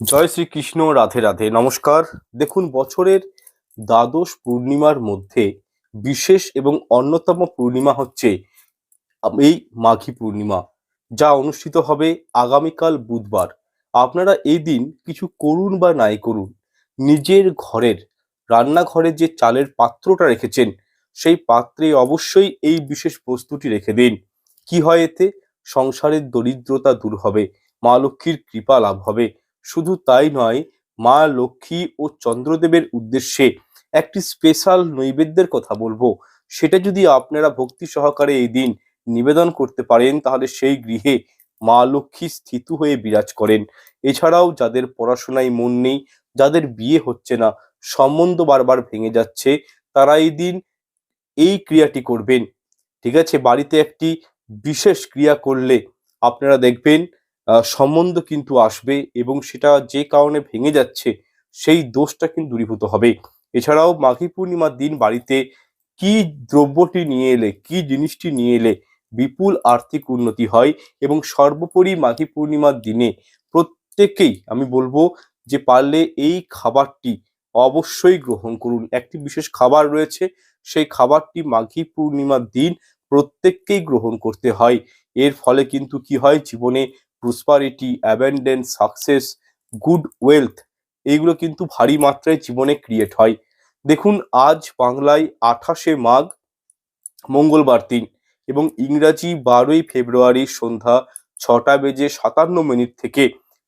জয় শ্রীকৃষ্ণ, রাধে রাধে, নমস্কার। দেখুন, বছরের দ্বাদশ পূর্ণিমার মধ্যে বিশেষ এবং অন্যতম পূর্ণিমা হচ্ছে এই মাঘী পূর্ণিমা, যা অনুষ্ঠিত হবে আগামীকাল বুধবার। আপনারা এই দিন কিছু করুন বা নাই করুন, নিজের ঘরের রান্নাঘরে যে চালের পাত্রটা রেখেছেন, সেই পাত্রে অবশ্যই এই বিশেষ বস্তুটি রেখে দিন। কি হয় এতে? সংসারের দরিদ্রতা দূর হবে, মা লক্ষ্মীর কৃপা লাভ হবে শুধু তাই নয়, মা লক্ষ্মী ও চন্দ্রদেবের উদ্দেশ্যে একটি স্পেশাল নৈবেদ্যের কথা বলব। সেটা যদি আপনারা ভক্তি সহকারে এই দিন নিবেদন করতে পারেন, তাহলে সেই গৃহে মা লক্ষ্মী স্থিত হয়ে বিরাজ করেন। এছাড়াও যাদের পড়াশোনায় মন নেই, যাদের বিয়ে হচ্ছে না, সম্বন্ধ বারবার ভেঙে যাচ্ছে, তারা এই দিন এই ক্রিয়াটি করবেন। ঠিক আছে, বাড়িতে একটি বিশেষ ক্রিয়া করলে আপনারা দেখবেন সম্বন্ধ কিন্তু আসবে এবং সেটা যে কারণে ভেঙে যাচ্ছে, সেই দোষটা কিন্তু দূরীভূত হবে। এছাড়াও মাঘী পূর্ণিমার দিন বাড়িতে কি দ্রব্যটি নিয়ে এলে, কি জিনিসটি নিয়ে এলে বিপুল আর্থিক উন্নতি হয় এবং সর্বোপরি মাঘী পূর্ণিমার দিনে প্রত্যেকেই আমি বলব যে পারলে এই খাবারটি অবশ্যই গ্রহণ করুন। একটি বিশেষ খাবার রয়েছে, সেই খাবারটি মাঘী পূর্ণিমার দিন প্রত্যেককেই গ্রহণ করতে হয়। এর ফলে কিন্তু কি হয়? জীবনে prosperity abundance success good wealth এইগুলো কিন্তু ভারী মাত্রায় জীবনে ক্রিয়েট হয়। দেখুন, আজ বাংলায় আঠাশে মাঘ, মঙ্গলবার দিন এবং ইংরাজি বারোই ফেব্রুয়ারি সন্ধ্যা ছটা বেজে সাতান্ন মিনিট থেকে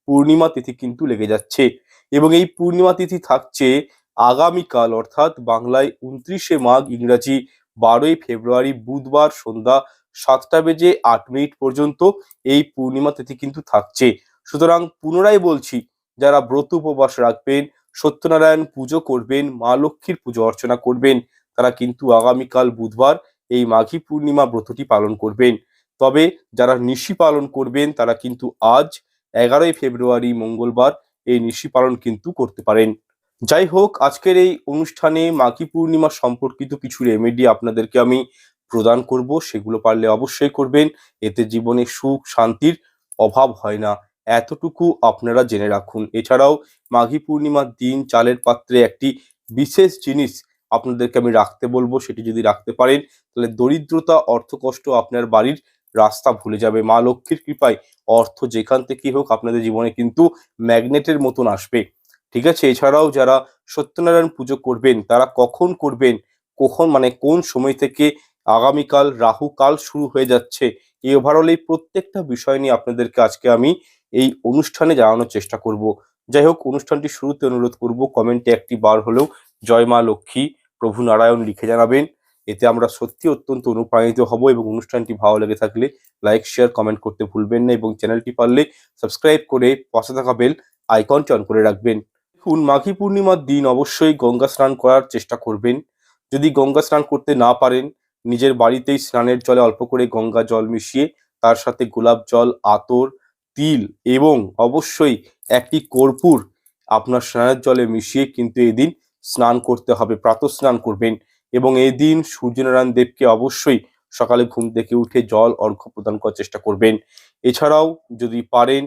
পূর্ণিমা তিথি কিন্তু লেগে যাচ্ছে এবং এই পূর্ণিমা তিথি থাকছে আগামীকাল, অর্থাৎ বাংলায় উনত্রিশে মাঘ ইংরাজি বারোই ফেব্রুয়ারি বুধবার সন্ধ্যা সাতটা বেজে আট মিনিট পর্যন্ত এই পূর্ণিমা তিথি কিন্তু থাকছে। সুতরাং পুনরায় বলছি, যারা ব্রত উপবাস রাখবেন, সত্যনারায়ণ পুজো করবেন, মা লক্ষ্মীর পুজো অর্চনা করবেন, তারা কিন্তু আগামীকাল বুধবার এই মাঘী পূর্ণিমা ব্রতটি পালন করবেন। তবে যারা নিশি পালন করবেন, তারা কিন্তু আজ এগারোই ফেব্রুয়ারি মঙ্গলবার এই নিশি পালন কিন্তু করতে পারেন। যাই হোক, আজকের এই অনুষ্ঠানে মাঘী পূর্ণিমা সম্পর্কিত কিছু রেমেডি আপনাদেরকে আমি প্রদান করব, সেগুলো পারলে অবশ্যই করবেন। এতে জীবনে সুখ, শান্তির অভাব হয় না। এতটুকু আপনারা জেনে রাখুন। এছাড়াও মাঘী পূর্ণিমার দিন চালের পাত্রে একটি বিশেষ জিনিস আপনাদেরকে আমি রাখতে বলব, সেটি যদি রাখতে পারেন, তাহলে দরিদ্রতা, অর্থকষ্ট আপনার বাড়ির রাস্তা ভুলে যাবে। মা লক্ষ্মীর কৃপায় অর্থ যেখান থেকেই হোক আপনাদের জীবনে কিন্তু ম্যাগনেটের মতন আসবে। ঠিক আছে? এছাড়াও যারা সত্যনারায়ণ পুজো করবেন, তারা কখন করবেন, কখন মানে কোন সময় থেকে আগামীকাল, রাহু কাল শুরু হয়ে যাচ্ছে। এই ওভারঅল এই প্রত্যেকটা বিষয় নিয়ে আপনাদেরকে আজকে আমি এই অনুষ্ঠানে জানানোর চেষ্টা করব। যাই হোক, অনুষ্ঠানটি শুরুতে অনুরোধ করব কমেন্টে একটি বার হলেও জয় মা লক্ষ্মী, প্রভু নারায়ণ লিখে জানাবেন। এতে আমরা সত্যি অত্যন্ত অনুপ্রাণিত হব এবং অনুষ্ঠানটি ভালো লেগে থাকলে লাইক শেয়ার কমেন্ট করতে ভুলবেন না এবং চ্যানেলটি পারলে সাবস্ক্রাইব করে পাশে থাকা বেল আইকনটি অন করে রাখবেন। দেখুন, মাঘী পূর্ণিমার দিন অবশ্যই গঙ্গা স্নান করার চেষ্টা করবেন। যদি গঙ্গা স্নান করতে না পারেন নিজের বাড়িতেই স্নানের জলে অল্প করে গঙ্গা জল মিশিয়ে, তার সাথে গোলাপ জল, আতর, তিল এবং অবশ্যই একটি কর্পূর আপনার স্নানের জলে মিশিয়ে কিন্তু এদিন স্নান করতে হবে প্রাতঃ স্নান করবেন এবং এই দিন সূর্যনারায়ণ দেবকে অবশ্যই সকালে ঘুম থেকে উঠে জল অর্ঘ্য প্রদান করার চেষ্টা করবেন। এছাড়াও যদি পারেন,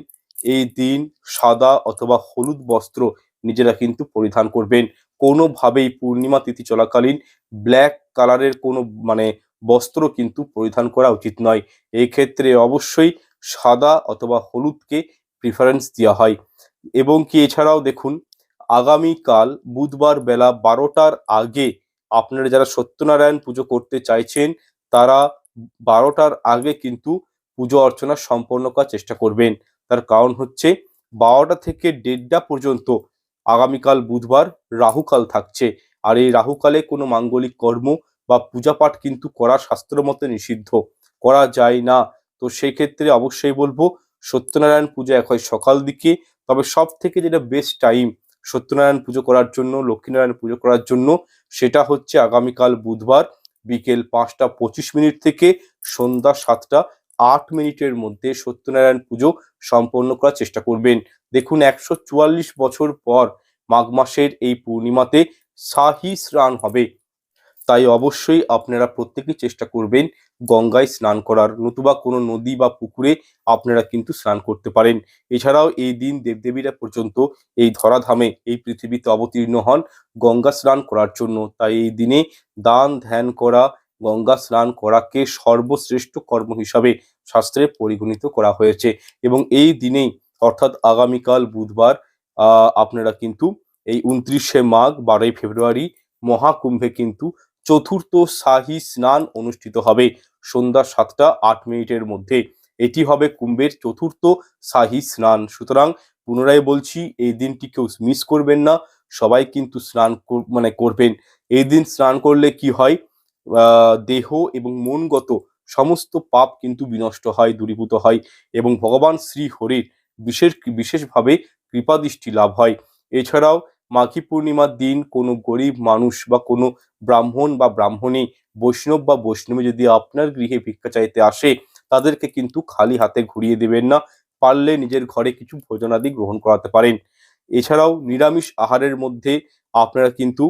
এই দিন সাদা অথবা হলুদ বস্ত্র নিজেরা কিন্তু পরিধান করবেন। কোনোভাবেই পূর্ণিমা তিথি চলাকালীন ব্ল্যাক কালারের কোনো মানে বস্ত্র কিন্তু পরিধান করা উচিত নয়। এই ক্ষেত্রে অবশ্যই সাদা অথবা হলুদকে প্রিফারেন্স দেওয়া হয়। এবং কি এছাড়াও দেখুন, আগামীকাল বুধবার বেলা বারোটার আগে আপনারা যারা সত্যনারায়ণ পুজো করতে চাইছেন, তারা বারোটার আগে কিন্তু পুজো অর্চনা সম্পন্ন করার চেষ্টা করবেন। তার কারণ হচ্ছে, বারোটা থেকে দেড়টা পর্যন্ত আগামীকাল বুধবার রাহুকাল থাকছে। আর এই রাহুকালে কোনো মাঙ্গলিক কর্ম বা পূজা পাঠ কিন্তু করা শাস্ত্র মতে নিষিদ্ধ। করা যায় না। তো সেই ক্ষেত্রে অবশ্যই বলব, সত্যনারায়ণ পূজা এক হয় সকাল দিকে। তবে সব থেকে যেটা বেস্ট টাইম সত্যনারায়ণ পুজো করার জন্য, লক্ষ্মীনারায়ণ পুজো করার জন্য, সেটা হচ্ছে আগামীকাল বুধবার বিকেল পাঁচটা পঁচিশ মিনিট থেকে সন্ধ্যা সাতটা আট মিনিটের মধ্যে সত্যনারায়ণ পুজো সম্পন্ন করার চেষ্টা করবেন। দেখুন, একশো চুয়াল্লিশ বছর পর মাঘ মাসের এই পূর্ণিমাতে শাহী স্নান হবে। তাই অবশ্যই আপনারা প্রত্যেকেই চেষ্টা করবেন গঙ্গায় স্নান করার। নতুবা কোনো নদী বা পুকুরে আপনারা কিন্তু স্নান করতে পারেন। এছাড়াও এই দিন দেবদেবীরা পর্যন্ত এই ধরাধামে, এই পৃথিবীতে অবতীর্ণ হন গঙ্গা স্নান করার জন্য। তাই এই দিনে দান ধ্যান করা গঙ্গা স্নান করাকে সর্বশ্রেষ্ঠ কর্ম হিসাবে শাস্ত্রে পরিগণিত করা হয়েছে এবং এই দিনেই অর্থাৎ আগামীকাল বুধবার আপনারা কিন্তু এই উনত্রিশে মাঘ বারোই ফেব্রুয়ারি মহাকুম্ভে কিন্তু চতুর্থ শাহী স্নান অনুষ্ঠিত হবে। সন্ধ্যা সাতটা আট মিনিটের মধ্যে এটি হবে কুম্ভের চতুর্থ শাহী স্নান। সুতরাং পুনরায় বলছি, এই দিনটি কেউ মিস করবেন না। সবাই কিন্তু স্নান মানে করবেন। এই দিন স্নান করলে কি হয়? দেহ এবং মনগত সমস্ত পাপ কিন্তু বিনষ্ট হয়, দূরীভূত হয় এবং ভগবান শ্রী হরির বিশেষ, বিশেষভাবে কৃপাদৃষ্টি লাভ হয়। এছাড়াও মাঘী পূর্ণিমার দিন কোনো গরিব মানুষ বা কোনো ব্রাহ্মণ বা ব্রাহ্মণী, বৈষ্ণব বা বৈষ্ণবী যদি আপনার গৃহে ভিক্ষা চাইতে আসে, তাদেরকে কিন্তু খালি হাতে ঘুরিয়ে দেবেন না, পারলে নিজের ঘরে কিছু ভোজনাদি গ্রহণ করাতে পারেন। এছাড়াও নিরামিষ আহারের মধ্যে আপনারা কিন্তু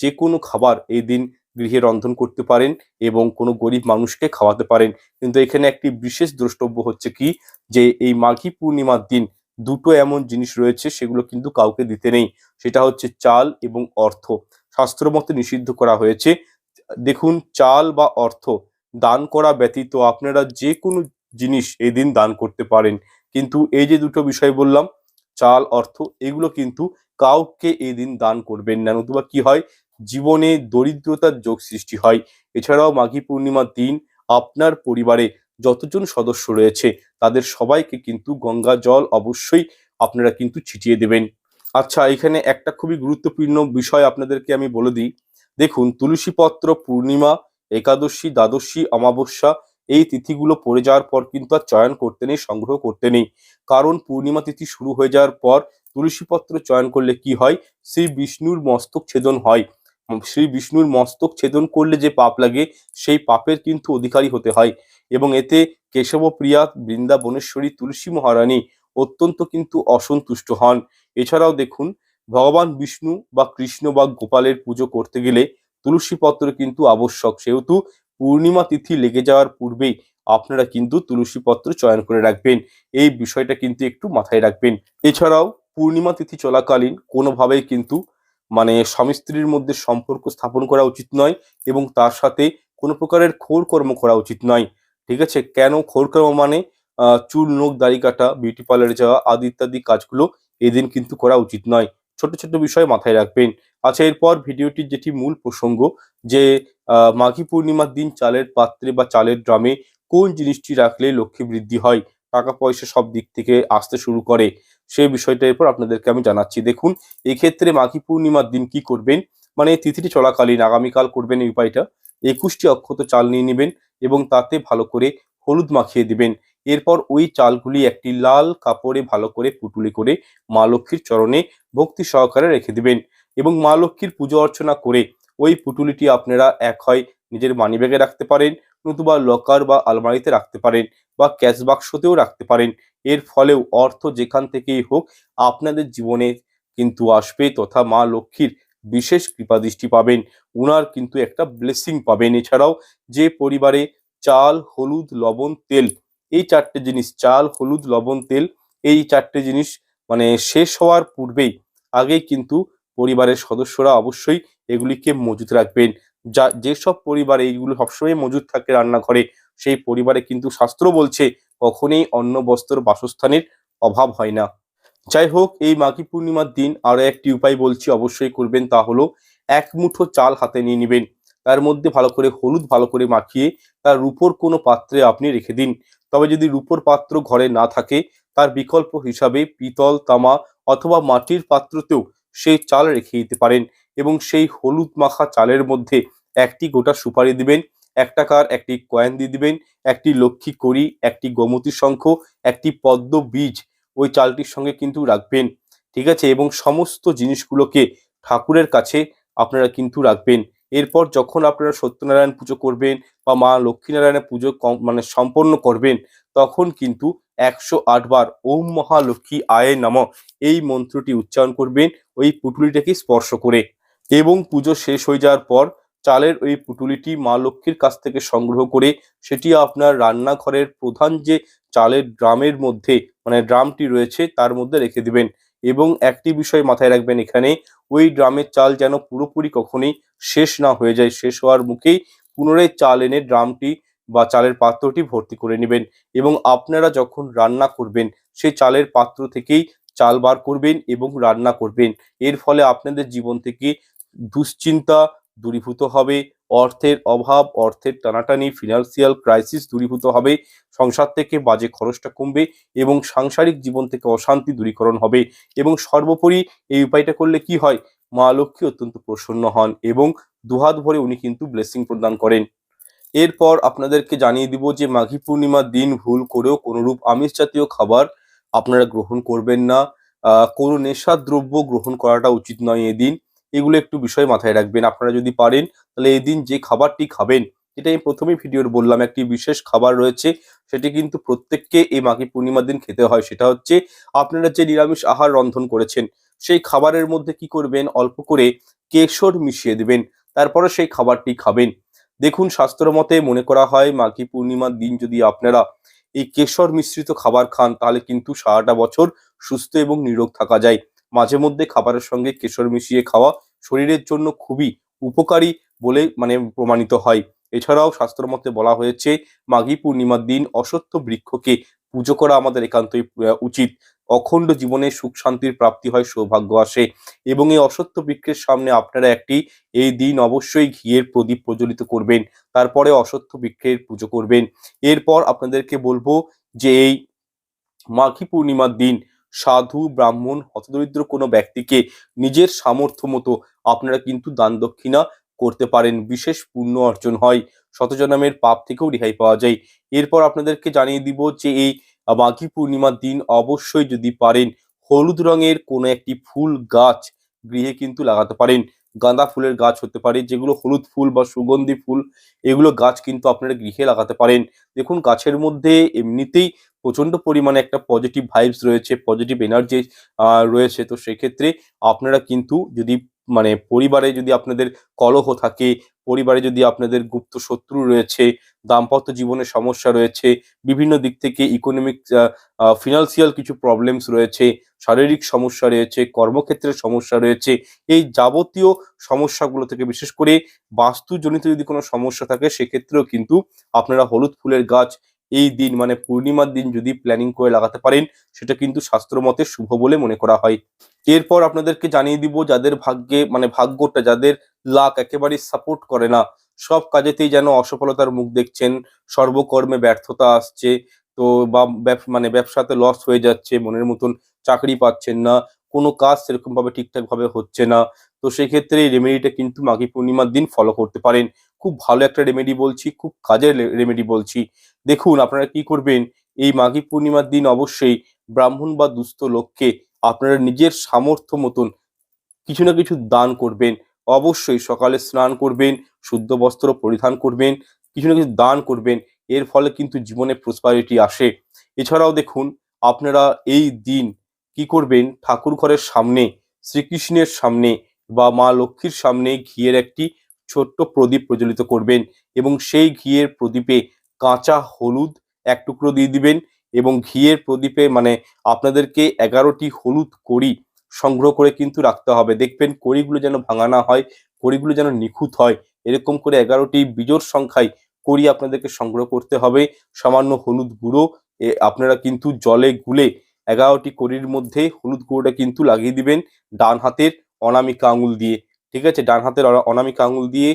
যে কোনো খাবার এই দিন গৃহে রন্ধন করতে পারেন এবং কোনো গরিব মানুষকে খাওয়াতে পারেন। কিন্তু এখানে একটি বিশেষ দ্রষ্টব্য হচ্ছে কি? যে এই মাঘী পূর্ণিমার দিন দুটো এমন জিনিস রয়েছে, সেগুলো কিন্তু কাউকে দিতে নেই। সেটা হচ্ছে চাল এবং অর্থ। শাস্ত্র মতে নিষিদ্ধ করা হয়েছে। দেখুন, চাল বা অর্থ দান করা ব্যতীত আপনারা যে কোনো জিনিস এই দিন দান করতে পারেন। কিন্তু এই যে দুটো বিষয় বললাম, চাল, অর্থ, এগুলো কিন্তু কাউকে এই দিন দান করবেন না। নতুবা কি হয়? জীবনে দরিদ্রতার যোগ সৃষ্টি হয়। এছাড়াও মাঘী পূর্ণিমার দিন আপনার পরিবারে যতজন সদস্য রয়েছে, তাদের সবাইকে কিন্তু গঙ্গা জল অবশ্যই আপনারা কিন্তু ছিটিয়ে দেবেন। আচ্ছা এখানে একটা খুবই গুরুত্বপূর্ণ বিষয় আপনাদেরকে আমি বলে দিই। দেখুন, তুলসীপত্র পূর্ণিমা, একাদশী, দ্বাদশী, অমাবস্যা এই তিথিগুলো পড়ে যাওয়ার পর কিন্তু আর চয়ন করতে নেই, সংগ্রহ করতে নেই। কারণ পূর্ণিমা তিথি শুরু হয়ে যাওয়ার পর তুলসীপত্র চয়ন করলে কি হয়? শ্রী বিষ্ণুর মস্তক ছেদন হয়। শ্রী বিষ্ণুর মস্তক ছেদন করলে যে পাপ লাগে, সেই পাপের কিন্তু অধিকারী হতে হয়। এবং এতে কেশবপ্রিয়া বৃন্দাবনেশ্বরী তুলসী মহারানী অত্যন্ত কিন্তু অসন্তুষ্ট হন। এছাড়াও দেখুন, ভগবান বিষ্ণু বা কৃষ্ণ বা গোপালের পুজো করতে গেলে তুলসী পত্র কিন্তু আবশ্যক। সেহেতু পূর্ণিমা তিথি লেগে যাওয়ার পূর্বেই আপনারা কিন্তু তুলসী পত্র চয়ন করে রাখবেন। এই বিষয়টা কিন্তু একটু মাথায় রাখবেন। এছাড়াও পূর্ণিমা তিথি চলাকালীন কোনোভাবেই কিন্তু মানে স্বামী স্ত্রীর মধ্যে সম্পর্ক স্থাপন করা উচিত নয় এবং তার সাথে কোনো প্রকারের খোর কর্ম করা উচিত নয়। ঠিক আছে? কেন খোর কর্ম মানে? চুল, নোখ, দাড়ি কাটা, বিউটি পার্লারে যাওয়া আদি ইত্যাদি কাজগুলো এদিন কিন্তু করা উচিত নয়। ছোট ছোট বিষয় মাথায় রাখবেন। আচ্ছা এরপর ভিডিওটির যেটি মূল প্রসঙ্গ যে মাঘী পূর্ণিমার দিন চালের পাত্রে বা চালের ড্রামে কোন জিনিসটি রাখলে লক্ষ্মী বৃদ্ধি হয়? টাকা পয়সা সব দিক থেকে আসতে শুরু করে। সেই বিষয়টা এরপর আপনাদেরকে আমি জানাচ্ছি। দেখুন, এক্ষেত্রে মাঘী পূর্ণিমার দিন কি করবেন? মানে তিথিটি চলাকালীন আগামীকাল করবেন এই উপায়টা। একুশটি অক্ষত চাল নিয়ে নেবেন এবং তাতে ভালো করে হলুদ মাখিয়ে দিবেন। এরপর ওই চালগুলি একটি লাল কাপড়ে ভালো করে পুটুলি করে মা লক্ষ্মীর চরণে ভক্তি সহকারে রেখে দিবেন এবং মা লক্ষ্মীর পুজো অর্চনা করে ওই পুটুলিটি আপনারা এক হয় নিজের মানিব্যাগে রাখতে পারেন, নতুবা লকার বা আলমারিতে রাখতে পারেন বা ক্যাশ বাক্সতেও রাখতে পারেন। এর ফলেও অর্থ যেখান থেকেই হোক আপনাদের জীবনে কিন্তু আসবে তথা মা লক্ষ্মীর বিশেষ কৃপাদৃষ্টি পাবেন। উনার কিন্তু একটা ব্লেসিং পাবেন। এছাড়াও যে পরিবারে চাল, হলুদ, লবণ, তেল, এই চারটে জিনিস, চাল, হলুদ, লবণ, তেল, এই চারটে জিনিস মানে শেষ হওয়ার পূর্বেই, আগেই কিন্তু পরিবারের সদস্যরা অবশ্যই এগুলিকে মজুত রাখবেন। যা, যেসব পরিবারে এইগুলো সবসময় মজুত থাকে রান্নাঘরে সেই পরিবারে কিন্তু শাস্ত্র বলছে, কখনোই অন্ন বস্ত্র বাসস্থানের অভাব হয় না। যাই হোক, এই মাঘী পূর্ণিমার দিন আরও একটি উপায় বলছি অবশ্যই করবেন, তা হলো এক মুঠো চাল হাতে নিয়ে নেবেন। তার মধ্যে ভালো করে হলুদ ভালো করে মাখিয়ে তার রূপোর কোনো পাত্রে আপনি রেখে দিন। তবে যদি রূপোর পাত্র ঘরে না থাকে, তার বিকল্প হিসাবে পিতল, তামা অথবা মাটির পাত্রতেও সেই চাল রেখে দিতে পারেন এবং সেই হলুদ মাখা চালের মধ্যে একটি গোটা সুপারি দিবেন। এক টাকার একটি কয়েন দিয়ে দিবেন, একটি লক্ষ্মী কড়ি, একটি গোমতী শঙ্খ, একটি পদ্ম বীজ, ওই চালটির সঙ্গে কিন্তু রাখবেন, ঠিক আছে? এবং সমস্ত জিনিসগুলোকে ঠাকুরের কাছে আপনারা কিন্তু রাখবেন। এরপর যখন আপনারা সত্যনারায়ণ পুজো করবেন বা মা লক্ষ্মীনারায়ণের পুজো মানে সম্পন্ন করবেন, তখন কিন্তু একশো আটবার ওম মহালক্ষ্মী আয়ে নম এই মন্ত্রটি উচ্চারণ করবেন, ওই পুটুলিটাকে স্পর্শ করে। এবং পুজো শেষ হয়ে যাওয়ার পর চালের ওই পুটুলিটি মা লক্ষ্মীর কাছ থেকে সংগ্রহ করে সেটি আপনার রান্নাঘরের প্রধান যে চালের ড্রামের মধ্যে মানে ড্রামটি রয়েছে তার মধ্যে রেখে দিবেন। এবং একটি বিষয় মাথায় রাখবেন এখানে, ওই ড্রামের চাল যেন পুরোপুরি কখনোই শেষ না হয়ে যায়, শেষ হওয়ার মুখেই পুনরায় চাল এনে ড্রামটি বা চালের পাত্রটি ভর্তি করে নেবেন। এবং আপনারা যখন রান্না করবেন, সেই চালের পাত্র থেকেই চাল বার করবেন এবং রান্না করবেন। এর ফলে আপনাদের জীবন থেকে দুশ্চিন্তা দূরীভূত হবে, অর্থের অভাব, অর্থের টানাটানি ফিনান্সিয়াল ক্রাইসিস দূরীভূত হবে, সংসার থেকে বাজে খরচটা কমবে এবং সাংসারিক জীবন থেকে অশান্তি দূরীকরণ হবে এবং সর্বোপরি এই উপায়টা করলে কি হয়? মা লক্ষ্মী অত্যন্ত প্রসন্ন হন এবং দুহাত ভরে উনি কিন্তু ব্লেসিং প্রদান করেন। এরপর আপনাদেরকে জানিয়ে দিব যে মাঘী পূর্ণিমার দিন ভুল করেও কোনোরূপ আমিষ জাতীয় খাবার আপনারা গ্রহণ করবেন না। কোনো নেশার দ্রব্য গ্রহণ করাটা উচিত নয় এদিন। এগুলো একটু বিষয় মাথায় রাখবেন। আপনারা যদি পারেন, তাহলে এই দিন যে খাবারটি খাবেন, যেটা আমি প্রথমেই ভিডিওর বললাম, একটি বিশেষ খাবার রয়েছে, সেটি কিন্তু প্রত্যেককে এই মাঘী পূর্ণিমার দিন খেতে হয়। সেটা হচ্ছে আপনারা যে নিরামিষ আহার রন্ধন করেছেন, সেই খাবারের মধ্যে কি করবেন? অল্প করে কেশর মিশিয়ে দেবেন, তারপরে সেই খাবারটি খাবেন। দেখুন, শাস্ত্র মতে মনে করা হয়, মাঘী পূর্ণিমার দিন যদি আপনারা এই কেশর মিশ্রিত খাবার খান, তাহলে কিন্তু সারাটা বছর সুস্থ এবং নিরোগ থাকা যায়। মাঝে মধ্যে খাবারের সঙ্গে কেশর মিশিয়ে খাওয়া শরীরের জন্য খুবই উপকারী বলে মানে প্রমাণিত হয়। এছাড়াও শাস্ত্র মতে বলা হয়েছে, মাঘী পূর্ণিমার দিন অসত্য বৃক্ষকে পুজো করা আমাদের একান্তই উচিত। অখণ্ড জীবনে সুখ শান্তির প্রাপ্তি হয়, সৌভাগ্য আসে। এবং এই অসত্য বৃক্ষের সামনে আপনারা একটি, এই দিন অবশ্যই ঘিয়ের প্রদীপ প্রজ্বলিত করবেন। তারপরে অসত্য বৃক্ষের পুজো করবেন। এরপর আপনাদেরকে বলব যে এই মাঘী পূর্ণিমার দিন সাধু, ব্রাহ্মণ, হতদরিদ্র কোনো ব্যক্তিকে নিজের সামর্থ্য মতো আপনারা কিন্তু দান দক্ষিণা করতে পারেন, বিশেষ পুণ্য অর্জন হয়। শতজনামের পাপ থেকেও রেহাই পাওয়া যায়। এরপর আপনাদেরকে জানিয়ে দিব যে এই মাঘী পূর্ণিমার দিন অবশ্যই যদি পারেন, হলুদ রঙের কোনো একটি ফুল গাছ গৃহে কিন্তু লাগাতে পারেন। গাঁদা ফুলের গাছ হতে পারে, যেগুলো হলুদ ফুল বা সুগন্ধি ফুল, এগুলো গাছ কিন্তু আপনারা গৃহে লাগাতে পারেন। দেখুন, গাছের মধ্যে এমনিতেই প্রচণ্ড পরিমাণে একটা পজিটিভ ভাইবস রয়েছে পজিটিভ এনার্জি রয়েছে। তো সেক্ষেত্রে আপনারা কিন্তু যদি মানে পরিবারে যদি আপনাদের কলহ থাকে, পরিবারে যদি আপনাদের গুপ্ত শত্রু রয়েছে, দাম্পত্য জীবনে সমস্যা রয়েছে, বিভিন্ন দিক থেকে ইকোনমিক ফিনান্সিয়াল কিছু প্রবলেমস রয়েছে, শারীরিক সমস্যা রয়েছে কর্মক্ষেত্রের সমস্যা রয়েছে, এই যাবতীয় সমস্যাগুলো থেকে বিশেষ করে বাস্তুজনিত যদি কোনো সমস্যা থাকে, সেক্ষেত্রেও কিন্তু আপনারা হলুদ ফুলের গাছ এই দিন মানে পূর্ণিমার দিন যদি প্ল্যানিং করে লাগাতে পারেন, সেটা কিন্তু শাস্ত্র মতে শুভ বলে মনে করা হয়। এরপর আপনাদেরকে জানিয়ে দিব যাদের ভাগ্যে মানে ভাগ্যটা যাদের লাক একেবারেই সাপোর্ট করে না, সব কাজেতেই যেন অসফলতার মুখ দেখছেন, সর্বকর্মে ব্যর্থতা আসছে, তো বা মানে ব্যবসাতে লস হয়ে যাচ্ছে, মনের মতন চাকরি পাচ্ছেন না, কোনো কাজ সেরকম ভাবে ঠিকঠাক ভাবে হচ্ছে না, তো সেক্ষেত্রে এই রেমেডিটা কিন্তু মাঘী পূর্ণিমার দিন ফলো করতে পারেন। খুব ভালো একটা রেমেডি বলছি, খুব কাজের রেমেডি বলছি। দেখুন, আপনারা কি করবেন? এই মাঘী পূর্ণিমার দিন অবশ্যই ব্রাহ্মণ বা দুস্থ লোককে আপনারা নিজের সামর্থ্য মতন কিছু না কিছু দান করবেন। অবশ্যই সকালে স্নান করবেন, শুদ্ধ বস্ত্র পরিধান করবেন, কিছু না কিছু দান করবেন। এর ফলে কিন্তু জীবনে প্রসপারিটি আসে। এছাড়াও দেখুন, আপনারা এই দিন কি করবেন? ঠাকুর ঘরের সামনে, শ্রীকৃষ্ণের সামনে বা মা লক্ষ্মীর সামনে ঘিয়ের একটি ছোট্ট প্রদীপ প্রজ্বলিত করবেন এবং সেই ঘিয়ের প্রদীপে কাঁচা হলুদ এক টুকরো দিয়ে দিবেন এবং ঘিয়ের প্রদীপে মানে আপনাদেরকে এগারোটি হলুদ কড়ি সংগ্রহ করে কিন্তু রাখতে হবে। দেখবেন কড়িগুলো যেন ভাঙা না হয়, কড়িগুলো যেন নিখুঁত হয়। এরকম করে এগারোটি বিজোড় সংখ্যায় কড়ি আপনাদেরকে সংগ্রহ করতে হবে। সামান্য হলুদ গুঁড়ো আপনারা কিন্তু জলে গুলে এগারোটি কড়ির মধ্যে হলুদ গুঁড়োটা কিন্তু লাগিয়ে দিবেন ডান হাতের অনামিকা আঙুল দিয়ে। ঠিক আছে? ডান হাতের অনা- অনামিকা আঙুল দিয়ে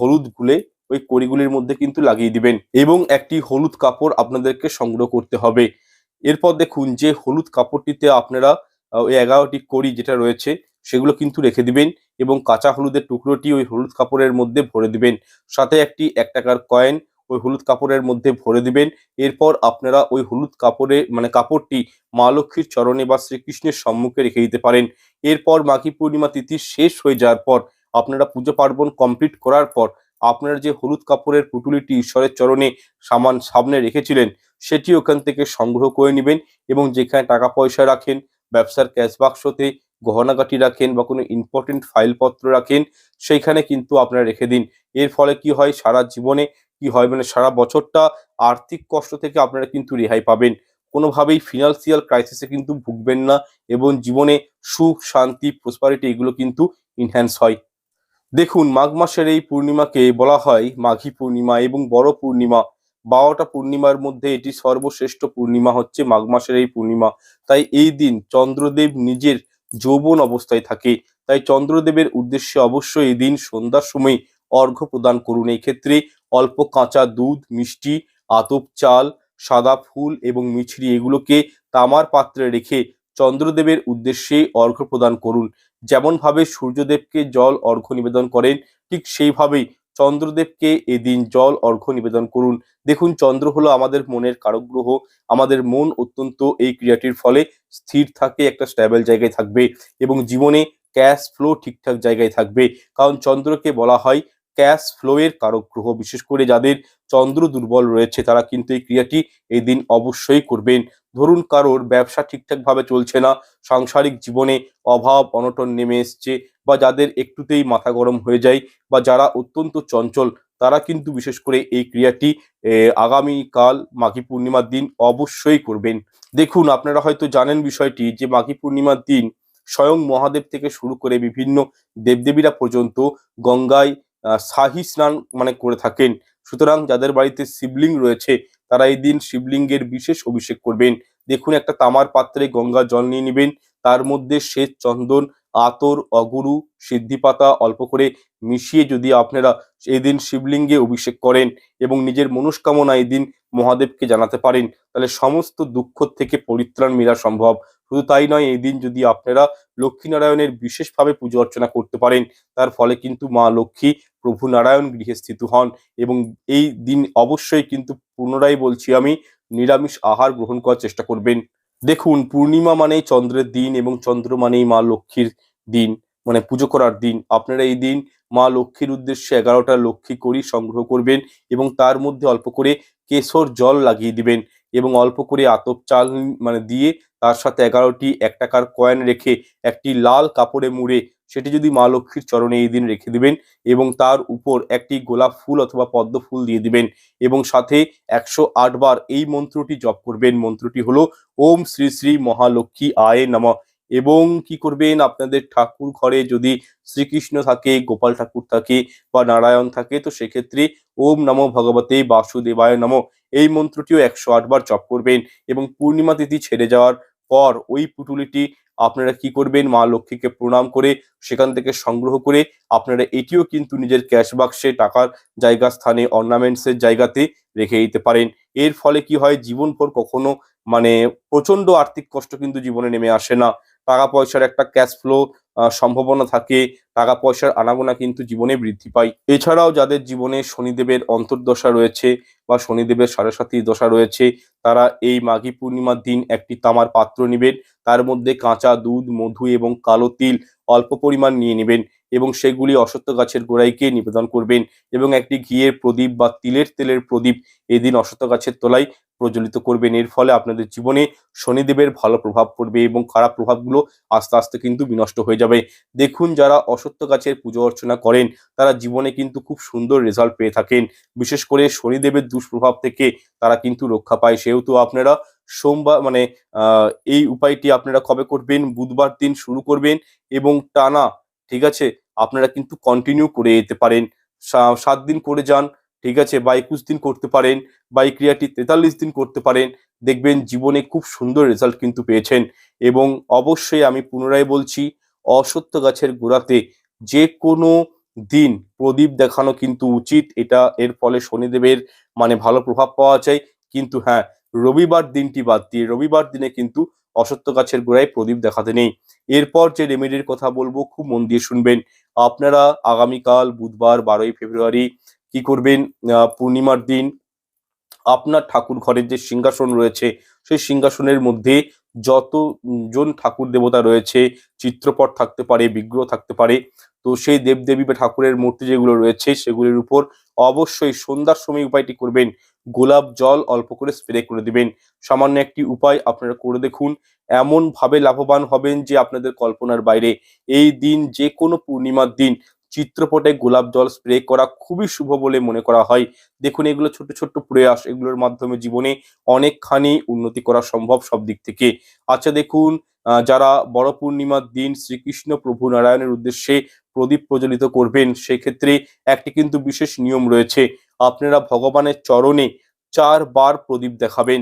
হলুদ গুলে ওই কড়িগুলির মধ্যে কিন্তু লাগিয়ে দিবেন এবং একটি হলুদ কাপড় আপনাদেরকে সংগ্রহ করতে হবে। এরপর দেখুন যে হলুদ কাপড়টিতে আপনারা ওই এগারোটি কড়ি যেটা রয়েছে সেগুলো কিন্তু রেখে দিবেন এবং কাঁচা হলুদের টুকরোটি ওই হলুদ কাপড়ের মধ্যে ভরে দিবেন। সাথে একটি এক টাকার কয়েন ওই হলুদ কাপড়ের মধ্যে ভরে দিবেন। এরপর আপনারা ওই হলুদ কাপড়ে মানে কাপড়টি মা লক্ষ্মীর চরণে বা শ্রীকৃষ্ণের সম্মুখে রেখে দিতে পারেন। এরপর মাঘী পূর্ণিমা তিথি শেষ হয়ে যাওয়ার পর, আপনারা পুজো পার্বণ কমপ্লিট করার পর, আপনারা যে হলুদ কাপড়ের পুটুলিটি ঈশ্বরের চরণে সামান, সামনে রেখেছিলেন, সেটি ওখান থেকে সংগ্রহ করে নেবেন এবং যেখানে টাকা পয়সা রাখেন, ব্যবসার ক্যাশ বাক্সতে গহনাগাটি রাখেন বা কোনো ইম্পর্টেন্ট ফাইলপত্র রাখেন, সেইখানে কিন্তু আপনারা রেখে দিন। এর ফলে কি হয়? সারা জীবনে কি হয়? মানে সারা বছরটা আর্থিক কষ্ট থেকে আপনারা কিন্তু রেহাই পাবেন। কোনোভাবেই ফিনান্সিয়াল ক্রাইসিসে কিন্তু ভুগবেন না এবং জীবনে সুখ, শান্তি প্রসপারিটি এগুলো কিন্তু ইনহ্যান্স হয়। দেখুন, মাঘ মাসের এই পূর্ণিমাকে বলা হয় মাঘী পূর্ণিমা এবং বড় পূর্ণিমা। বারোটা পূর্ণিমার মধ্যে এটি সর্বশ্রেষ্ঠ পূর্ণিমা হচ্ছে মাঘ মাসের এই পূর্ণিমা। তাই এই দিন চন্দ্রদেব নিজের যৌবন অবস্থায় থাকে। তাই চন্দ্রদেবের উদ্দেশ্যে অবশ্যই এই দিন সন্ধ্যার সময় অর্ঘ্য প্রদান করুন। এই ক্ষেত্রে অল্প কাঁচা দুধ, মিষ্টি, আতপ চাল, সাদা ফুল এবং মিছরি এগুলোকে তামার পাত্রে রেখে চন্দ্রদেবের উদ্দেশ্যে অর্ঘ্য প্রদান করুন। যেমনভাবে সূর্যদেবকে জল অর্ঘ্য নিবেদন করেন, ঠিক সেইভাবেই চন্দ্রদেবকে এদিন জল অর্ঘ্য নিবেদন করুন। দেখুন, চন্দ্র হলো আমাদের মনের কারক গ্রহ আমাদের মন অত্যন্ত এই ক্রিয়াটির ফলে স্থির থাকে, একটা স্ট্যাবল জায়গায় থাকবে এবং জীবনে ক্যাশ ফ্লো ঠিকঠাক জায়গায় থাকবে। কারণ চন্দ্রকে বলা হয় ক্যাশ ফ্লোয়ের কারক গ্রহ বিশেষ করে যাদের চন্দ্র দুর্বল রয়েছে, তারা কিন্তু এই ক্রিয়াটি এই দিন অবশ্যই করবেন। ধরুন কারোর ব্যবসা ঠিকঠাক ভাবে চলছে না, সাংসারিক জীবনে অভাব, অনটন নেমে এসছে বা যাদের একটুতেই মাথা গরম হয়ে যায় বা যারা অত্যন্ত চঞ্চল, তারা কিন্তু বিশেষ করে এই ক্রিয়াটি আগামীকাল মাঘী পূর্ণিমার দিন অবশ্যই করবেন। দেখুন, আপনারা হয়তো জানেন বিষয়টি যে মাঘী পূর্ণিমার দিন স্বয়ং মহাদেব থেকে শুরু করে বিভিন্ন দেবদেবীরা পর্যন্ত গঙ্গায় শাহী স্নান মানে করে থাকেন। সুতরাং যাদের বাড়িতে শিবলিঙ্গ রয়েছে, তারা এই দিন শিবলিঙ্গের বিশেষ অভিষেক করবেন। দেখুন একটা তামার পাত্রে গঙ্গা জল নিয়ে নেবেন। তার মধ্যে শ্বেত চন্দন, আতর, অগুরু, সিদ্ধিপাতা অল্প করে মিশিয়ে যদি আপনারা এই দিন শিবলিঙ্গে অভিষেক করেন এবং নিজের মনস্কামনা এই দিন মহাদেবকে জানাতে পারেন, তাহলে সমস্ত দুঃখ থেকে পরিত্রাণ মেলা সম্ভব। শুধু তাই নয়, এই দিন যদি আপনারা লক্ষ্মীনারায়ণের বিশেষভাবে পুজো অর্চনা করতে পারেন, তার ফলে কিন্তু মা লক্ষ্মী প্রভু নারায়ণ গৃহে স্থিত হন এবং এই দিন অবশ্যই কিন্তু পুনরায় বলছি আমি, নিরামিষ আহার গ্রহণ করার চেষ্টা করবেন। দেখুন, পূর্ণিমা মানেই চন্দ্রের দিন এবং চন্দ্র মানেই মা লক্ষ্মীর দিন মানে পুজো করার দিন। আপনারা এই দিন মা লক্ষ্মীর উদ্দেশ্যে এগারোটা লক্ষ্মী করি সংগ্রহ করবেন এবং তার মধ্যে অল্প করে কেশর জল লাগিয়ে দিবেন এবং অল্প করে আতপ চাল মানে দিয়ে তার সাথে এগারোটি এক টাকার কয়েন রেখে একটি লাল কাপড়ে মুড়ে সেটি যদি মা লক্ষ্মীর চরণে এই দিন রেখে দিবেন এবং তার উপর একটি গোলাপ ফুল অথবা পদ্ম ফুল দিয়ে দিবেন এবং সাথে একশো আট বার এই মন্ত্রটি জপ করবেন। মন্ত্রটি হলো, ওম শ্রী শ্রী মহালক্ষ্মী আয় নম। এবং কি করবেন? আপনাদের ঠাকুর ঘরে যদি শ্রীকৃষ্ণ থাকে, গোপাল ঠাকুর থাকে বা নারায়ণ থাকে, তো সেক্ষেত্রে ওম নমো ভগবতে বাসুদেবায় নম। এই মন্ত্রটিও একশো বার জপ করবেন এবং পূর্ণিমা তিথি ছেড়ে যাওয়ার পর ওই পুটুলিটি আপনারা কি করবেন? মা লক্ষ্মীকে প্রণাম করে সেখান থেকে সংগ্রহ করে আপনারা এটিও কিন্তু নিজের ক্যাশ বাক্সে টাকার জায়গা, স্থানে অর্নামেন্টসের জায়গাতে রেখে দিতে পারেন। এর ফলে কি হয়? জীবনভর কখনো মানে প্রচণ্ড আর্থিক কষ্ট কিন্তু জীবনে নেমে আসে না। টাকা পয়সার একটা ক্যাশ ফ্লো সম্ভাবনা থাকে টাকা পয়সার আনাগোনা কিন্তু জীবনে বৃদ্ধি পায়। এছাড়াও যাদের জীবনে শনিদেবের অন্তর্দশা রয়েছে বা শনিদেবের সাড়ে দশা রয়েছে, তারা এই মাঘী পূর্ণিমার দিন একটি তামার পাত্র নেবেন, তার মধ্যে কাঁচা দুধ, মধু এবং কালো তিল অল্প পরিমাণ নিয়ে নেবেন এবং সেগুলি অসত্য গাছের গোড়াইকে নিবেদন করবেন এবং একটি ঘিয়ের প্রদীপ বা তিলের তেলের প্রদীপ এদিন অসত্য গাছের তলায় প্রজ্বলিত করবেন। এর ফলে আপনাদের জীবনে শনিদেবের ভালো প্রভাব পড়বে এবং খারাপ প্রভাবগুলো আস্তে আস্তে কিন্তু বিনষ্ট হয়ে যাবে। দেখুন, যারা অসত্য গাছের পুজো অর্চনা করেন, তারা জীবনে কিন্তু খুব সুন্দর রেজাল্ট পেয়ে থাকেন। বিশেষ করে শনিদেবের দুষ্প্রভাব থেকে তারা কিন্তু রক্ষা পায়। সেহেতু আপনারা সোমবার মানে এই উপায়টি আপনারা কবে করবেন? বুধবার দিন শুরু করবেন এবং টানা, ঠিক আছে? আপনারা কিন্তু কন্টিনিউ করে যেতে পারেন। সাত দিন করে যান ঠিক আছে, বা একুশ দিন করতে পারেন, বা এই ক্রিয়াটি তেতাল্লিশ দিন করতে পারেন, দেখবেন জীবনে খুব সুন্দর রেজাল্ট কিন্তু পেয়েছেন। এবং অবশ্যই আমি পুনরায় বলছি অসত্য গাছের গোড়াতে যে কোনো দিন প্রদীপ দেখানো কিন্তু উচিত। এটা এর ফলে শনিদেবের মানে ভালো প্রভাব পাওয়া যায়। কিন্তু হ্যাঁ রবিবার দিনটি বাদ দিয়ে রবিবার দিনে কিন্তু অসত্য গাছের গোড়ায় প্রদীপ দেখাতে নেই। এরপর যে রেমেডির কথা বলব, খুব মন দিয়ে শুনবেন। আপনারা আগামীকাল বুধবার বারোই ফেব্রুয়ারি কি করবেন? পূর্ণিমার দিন আপনার ঠাকুর ঘরের যে সিংহাসন রয়েছে, সেই সিংহাসনের মধ্যে যতজন ঠাকুর দেবতা রয়েছে, চিত্রপট থাকতে পারে, বিগ্রহ থাকতে পারে, তো সেই দেবদেবী বা ঠাকুরের মূর্তি যেগুলো রয়েছে, সেগুলির উপর অবশ্যই সন্ধ্যার সময় উপায়টি করবেন। গোলাপ জল অল্প করে স্প্রে করে দিবেন। সামান্য একটি উপায় আপনারা করে দেখুন। এমন ভাবে লাভবান হবেন যে আপনাদের কল্পনার বাইরে। এই দিন যে কোনো পূর্ণিমার দিন চিত্রপটে গোলাপ জল স্প্রে করা খুবই শুভ বলে মনে করা হয়। দেখুন, এগুলো ছোট ছোট্ট প্রয়াস। এগুলোর মাধ্যমে জীবনে অনেকখানি উন্নতি করা সম্ভব সব দিক থেকে। আচ্ছা দেখুন যারা বড় পূর্ণিমার দিন শ্রীকৃষ্ণ প্রভু নারায়ণের উদ্দেশ্যে প্রদীপ প্রজ্বলিত করবেন, সেক্ষেত্রে একটি কিন্তু বিশেষ নিয়ম রয়েছে। আপনারা ভগবানের চরণে চারবার প্রদীপ দেখাবেন।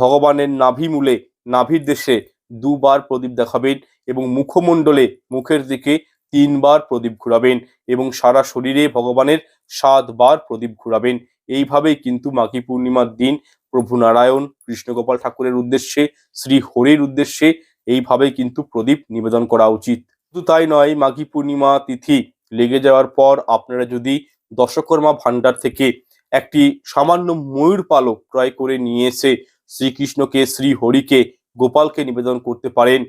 ভগবানের নাভি মূলে, নাভির দেশে দুবার প্রদীপ দেখাবেন এবং মুখমণ্ডলে মুখের দিকে তিনবার প্রদীপ ঘুরাবেন এবং সারা শরীরে ভগবানের সাতবার প্রদীপ ঘুরাবেন। এইভাবেই কিন্তু মাঘী পূর্ণিমার দিন প্রভু নারায়ণ কৃষ্ণগোপাল ঠাকুরের উদ্দেশ্যে, শ্রী হরির উদ্দেশ্যে এইভাবেই কিন্তু প্রদীপ নিবেদন করা উচিত। শুধু তাই নয়, মাঘী পূর্ণিমা তিথি লেগে যাওয়ার পর আপনারা যদি দশকর্মা ভান্ডার থেকে একটি সামান্য ময়ূর পালক ক্রয় করে নিয়ে এসে শ্রীকৃষ্ণকে, শ্রী হরিকে, গোপালকে নিবেদন করতে পারেন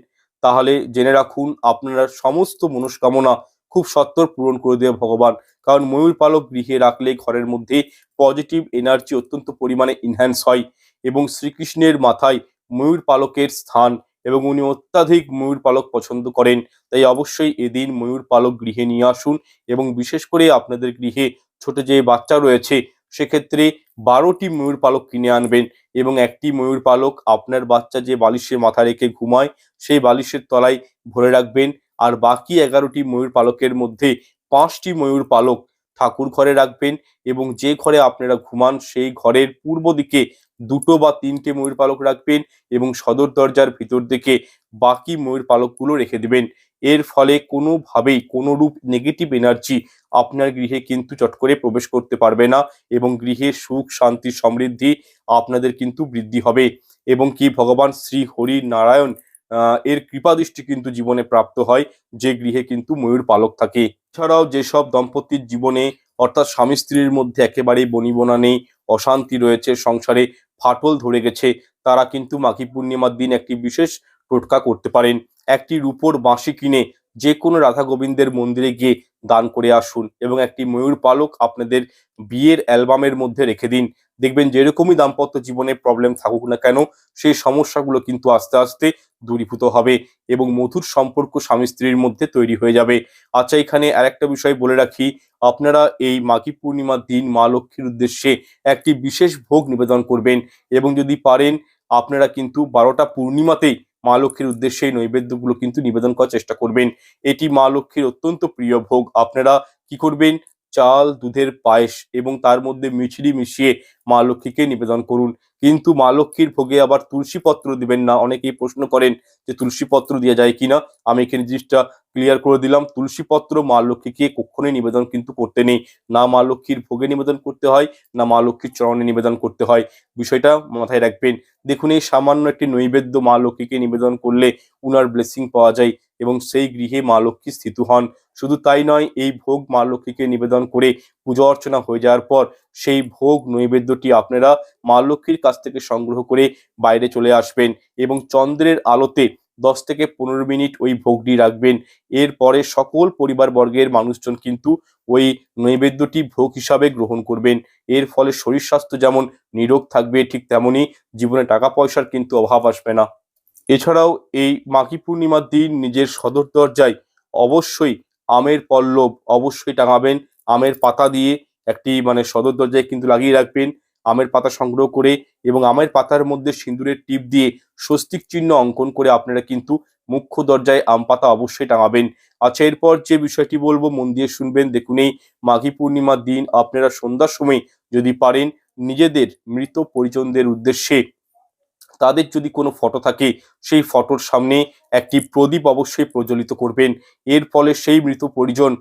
তাহলে জেনে রাখুন, আপনারা সমস্ত মনস্কামনা খুব সত্বর পূরণ করে দেবে ভগবান। কারণ ময়ূর পালক গৃহে রাখলে ঘরের মধ্যে পজিটিভ এনার্জি অত্যন্ত পরিমাণে ইনহ্যান্স হয় এবং শ্রীকৃষ্ণের মাথায় ময়ূর পালকের স্থান এবং উনি অত্যাধিক ময়ূর পালক পছন্দ করেন। তাই অবশ্যই এদিন ময়ূর পালক গৃহে নিয়ে আসুন এবং বিশেষ করে আপনাদের গৃহে ছোট যে বাচ্চা রয়েছে সেক্ষেত্রে বারোটি ময়ূর পালক কিনে আনবেন এবং একটি ময়ূর পালক আপনার বাচ্চা যে বালিশে মাথা রেখে ঘুমায়, সেই বালিশের তলায় ভরে রাখবেন। আর বাকি এগারোটি ময়ূর পালকের মধ্যে পাঁচটি ময়ূর পালক ঠাকুর ঘরে রাখবেন এবং যে ঘরে আপনারা ঘুমান, সেই ঘরের পূর্ব দিকে দুটো বা তিনটে ময়ূর পালক রাখবেন এবং সদর দরজার ভিতর দিকে বাকি ময়ূর পালকগুলো রেখে দিবেন। এর ফলে কোনোভাবেই কোনো রূপ নেগেটিভ এনার্জি আপনার গৃহে কিন্তু চট করে প্রবেশ করতে পারবে না এবং গৃহে সুখ, শান্তি, সমৃদ্ধি আপনাদের কিন্তু বৃদ্ধি হবে এবং কি ভগবান শ্রী হরি নারায়ণ এর কৃপাদৃষ্টি কিন্তু জীবনে প্রাপ্ত হয়, যে গৃহে কিন্তু ময়ূর পালক থাকে। এছাড়াও যেসব দম্পতির জীবনে, অর্থাৎ স্বামী স্ত্রীর মধ্যে একেবারেই বনিবনা নেই, অশান্তি রয়েছে, সংসারে ফাটল ধরে গেছে, তারা কিন্তু মাঘী পূর্ণিমার দিন একটি বিশেষ টোটকা করতে পারেন। একটি রূপোর বাঁশি কিনে যে কোনো রাধা গোবিন্দের মন্দিরে গিয়ে দান করে আসুন এবং একটি ময়ূর পালক আপনাদের বিয়ের অ্যালবামের মধ্যে রেখে দিন। দেখবেন যেরকমই দাম্পত্য জীবনে প্রবলেম থাকুক না কেন, সেই সমস্যাগুলো কিন্তু আস্তে আস্তে দূরীভূত হবে এবং মধুর সম্পর্ক স্বামী স্ত্রীর মধ্যে তৈরি হয়ে যাবে। আচ্ছা এখানে আরেকটা বিষয় বলে রাখি। আপনারা এই মাঘী পূর্ণিমার দিন মা লক্ষ্মীর উদ্দেশ্যে একটি বিশেষ ভোগ নিবেদন করবেন এবং যদি পারেন, আপনারা কিন্তু বারোটা পূর্ণিমাতেই মা লক্ষ্মীর উদ্দেশ্যে নৈবেদ্যগুলো কিন্তু নিবেদন করার চেষ্টা করবেন। এটি মা লক্ষ্মীর অত্যন্ত প্রিয় ভোগ। আপনারা কি করবেন? চাল, দুধের পায়েস এবং তার মধ্যে মিছরি মিশিয়ে মা লক্ষ্মীকে নিবেদন করুন। কিন্তু মা লক্ষ্মীর ভোগে আবার তুলসী পত্র দিবেন না। অনেকেই প্রশ্ন করেন যে তুলসী পত্র দেওয়া যায় কিনা। আমি এখানে জিনিসটা ক্লিয়ার করে দিলাম। তুলসী পত্র মা লক্ষ্মীকে কখনোই নিবেদন কিন্তু করতে নেই। না মা লক্ষ্মীর ভোগে নিবেদন করতে হয়, না মা লক্ষ্মীর চরণে নিবেদন করতে হয়। বিষয়টা মাথায় রাখবেন। দেখুন, এই সামান্য একটি নৈবেদ্য মা লক্ষ্মীকে নিবেদন করলে উনার ব্লেসিং পাওয়া যায় এবং সেই গৃহে মা লক্ষ্মী স্থিত হন। শুধু তাই নয়, এই ভোগ মা লক্ষ্মীকে নিবেদন করে পুজো অর্চনা হয়ে যাওয়ার পর সেই ভোগ নৈবেদ্যটি আপনারা মা লক্ষ্মীর কাছ থেকে সংগ্রহ করে বাইরে চলে আসবেন এবং চন্দ্রের আলোতে দশ থেকে পনেরো মিনিট ওই ভোগটি রাখবেন। এরপরে সকল পরিবার বর্গের মানুষজন কিন্তু ওই নৈবেদ্যটি ভোগ হিসাবে গ্রহণ করবেন। এর ফলে শরীর স্বাস্থ্য যেমন নিরোগ থাকবে, ঠিক তেমনই জীবনে টাকা পয়সার কিন্তু অভাব আসবে না। এছাড়াও এই মাঘী পূর্ণিমার দিন নিজের সদর দরজায় অবশ্যই আমের পল্লব অবশ্যই টাঙাবেন। আমের পাতা দিয়ে একটি মানে সদর দরজায় কিন্তু লাগিয়ে রাখবেন। আমের পাতা সংগ্রহ করে এবং আমের পাতার মধ্যে সিঁদুরের টিপ দিয়ে স্বস্তিক চিহ্ন অঙ্কন করে আপনারা কিন্তু মুখ্য দরজায় আম পাতা অবশ্যই টাঙাবেন। আচ্ছা এরপর যে বিষয়টি বলব, মন দিয়ে শুনবেন। দেখুন, এই মাঘী পূর্ণিমার দিন আপনারা সন্ধ্যার সময় যদি পারেন, নিজেদের মৃত পরিজনদের উদ্দেশ্যে তাদের যদি কোনো ফটো থাকে, সেই ফটোর সামনে একটি প্রদীপ অবশ্যই প্রজ্বলিত করবেন। এর ফলে সেই মৃত পরিজন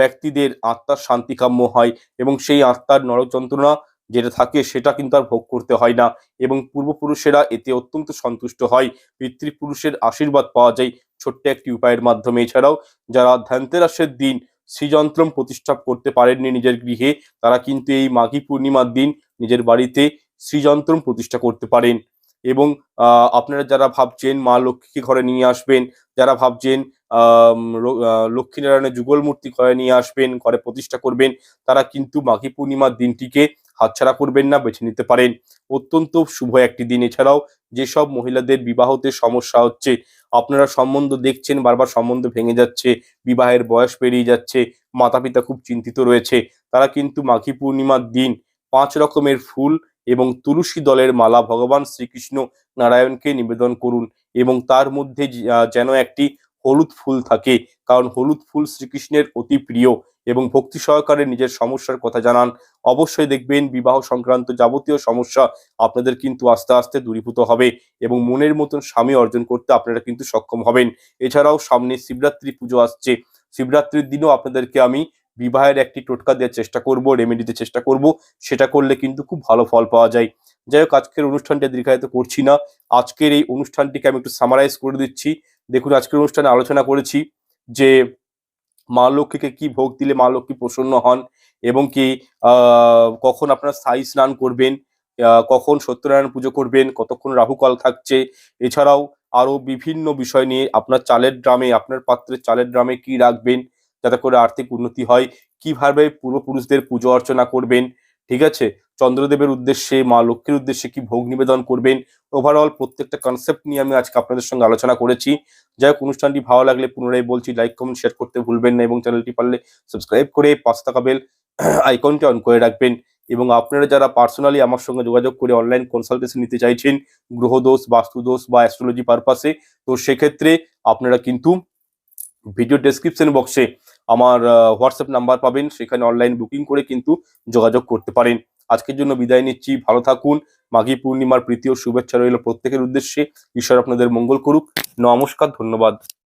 ব্যক্তিদের আত্মার শান্তিকাম্য হয় এবং সেই আত্মার নরক যন্ত্রণা যেটা থাকে সেটা কিন্তু আর ভোগ করতে হয় না এবং পূর্বপুরুষেরা এতে অত্যন্ত সন্তুষ্ট হয়। পিতৃপুরুষের আশীর্বাদ পাওয়া যায় ছোট্ট একটি উপায়ের মাধ্যমে। এছাড়াও যারা ধ্যানতেরাসের দিন শ্রীযন্ত্রম প্রতিষ্ঠা করতে পারেননি নিজের গৃহে, তারা কিন্তু এই মাঘী পূর্ণিমার দিন নিজের বাড়িতে শ্রীযন্ত্রম প্রতিষ্ঠা করতে পারেন। এবং আপনারা যারা ভাবছেন মা লক্ষ্মীকে ঘরে নিয়ে আসবেন, যারা ভাবছেন লক্ষ্মীনারায়ণের যুগল মূর্তি ঘরে নিয়ে আসবেন, ঘরে প্রতিষ্ঠা করবেন, তারা কিন্তু মাঘী পূর্ণিমার দিনটিকে হাতছাড়া করবেন না, বেছে নিতে পারেন। অত্যন্ত শুভ একটি দিন। এছাড়াও যেসব মহিলাদের বিবাহতে সমস্যা হচ্ছে, আপনারা সম্বন্ধ দেখছেন, বারবার সম্বন্ধ ভেঙে যাচ্ছে, বিবাহের বয়স পেরিয়ে যাচ্ছে মাতা পিতা খুব চিন্তিত রয়েছে, তারা কিন্তু মাঘী পূর্ণিমার দিন পাঁচ রকমের ফুল এবং তুলসী দলের মালা ভগবান শ্রীকৃষ্ণ নারায়ণকে নিবেদন করুন এবং তার মধ্যে যেন একটি হলুদ ফুল থাকে। কারণ হলুদ ফুল শ্রীকৃষ্ণের অতি প্রিয় এবং ভক্তি সহকারে নিজের সমস্যার কথা জানান। অবশ্যই দেখবেন বিবাহ সংক্রান্ত যাবতীয় সমস্যা আপনাদের কিন্তু আস্তে আস্তে দূরীভূত হবে এবং মনের মতন স্বামী অর্জন করতে আপনারা কিন্তু সক্ষম হবেন। এছাড়াও সামনে শিবরাত্রি পুজো আসছে। শিবরাত্রির দিনও আপনাদেরকে আমি বিবাহের একটি টোটকা দেওয়ার চেষ্টা করব রেমেডি দিতে চেষ্টা করব, সেটা করলে কিন্তু খুব ভালো ফল পাওয়া যায়। যাই হোক, আজকের অনুষ্ঠানটা দীর্ঘায়িত করছি না। আজকের এই অনুষ্ঠানটিকে আমি একটু সামারাইজ করে দিচ্ছি। দেখুন, আজকের অনুষ্ঠানে আলোচনা করেছি যে মা লক্ষ্মীকে কি ভোগ দিলে মা লক্ষ্মী প্রসন্ন হন এবং কি কখন আপনারা সাই স্নান করবেন কখন সত্যনারায়ণ পুজো করবেন, কতক্ষণ রাহুকাল থাকছে। এছাড়াও আরও বিভিন্ন বিষয় নিয়ে আপনার চালের ড্রামে, আপনার পাত্রের চালের ড্রামে কি রাখবেন যাতে করে আর্থিক উন্নতি হয়। কীভাবে পূর্বপুরুষদের পুজো অর্চনা করবেন? ঠিক আছে? চন্দ্রদেবের উদ্দেশ্যে, মা লক্ষ্মীর উদ্দেশ্যে কি ভোগ নিবেদন করবেন? ওভারঅল প্রত্যেকটা কনসেপ্ট নিয়ে আমি আজকে আপনাদের সঙ্গে আলোচনা করেছি। যাই হোক, অনুষ্ঠানটি ভালো লাগলে পুনরায় বলছি লাইক কমেন্ট শেয়ার করতে ভুলবেন না এবং চ্যানেলটি পারলে সাবস্ক্রাইব করে পাঁচ টাকা বেল আইকনটি অন করে রাখবেন। এবং আপনারা যারা পার্সোনালি আমার সঙ্গে যোগাযোগ করে অনলাইন কনসালটেশন নিতে চাইছেন গ্রহদোষ বাস্তুদোষ বা অ্যাস্ট্রোলজি পারপাসে তো সেক্ষেত্রে আপনারা কিন্তু ভিডিও ডেসক্রিপশন বক্সে আমার হোয়াটসঅ্যাপ নাম্বার পাবেন। সেখানে অনলাইন বুকিং করে কিন্তু যোগাযোগ করতে পারেন। আজকের জন্য বিদায় নিচ্ছি। ভালো থাকুন। মাঘী পূর্ণিমার প্রীতি ও শুভেচ্ছা রইল প্রত্যেকের উদ্দেশ্যে। ঈশ্বর আপনাদের মঙ্গল করুক। নমস্কার, ধন্যবাদ।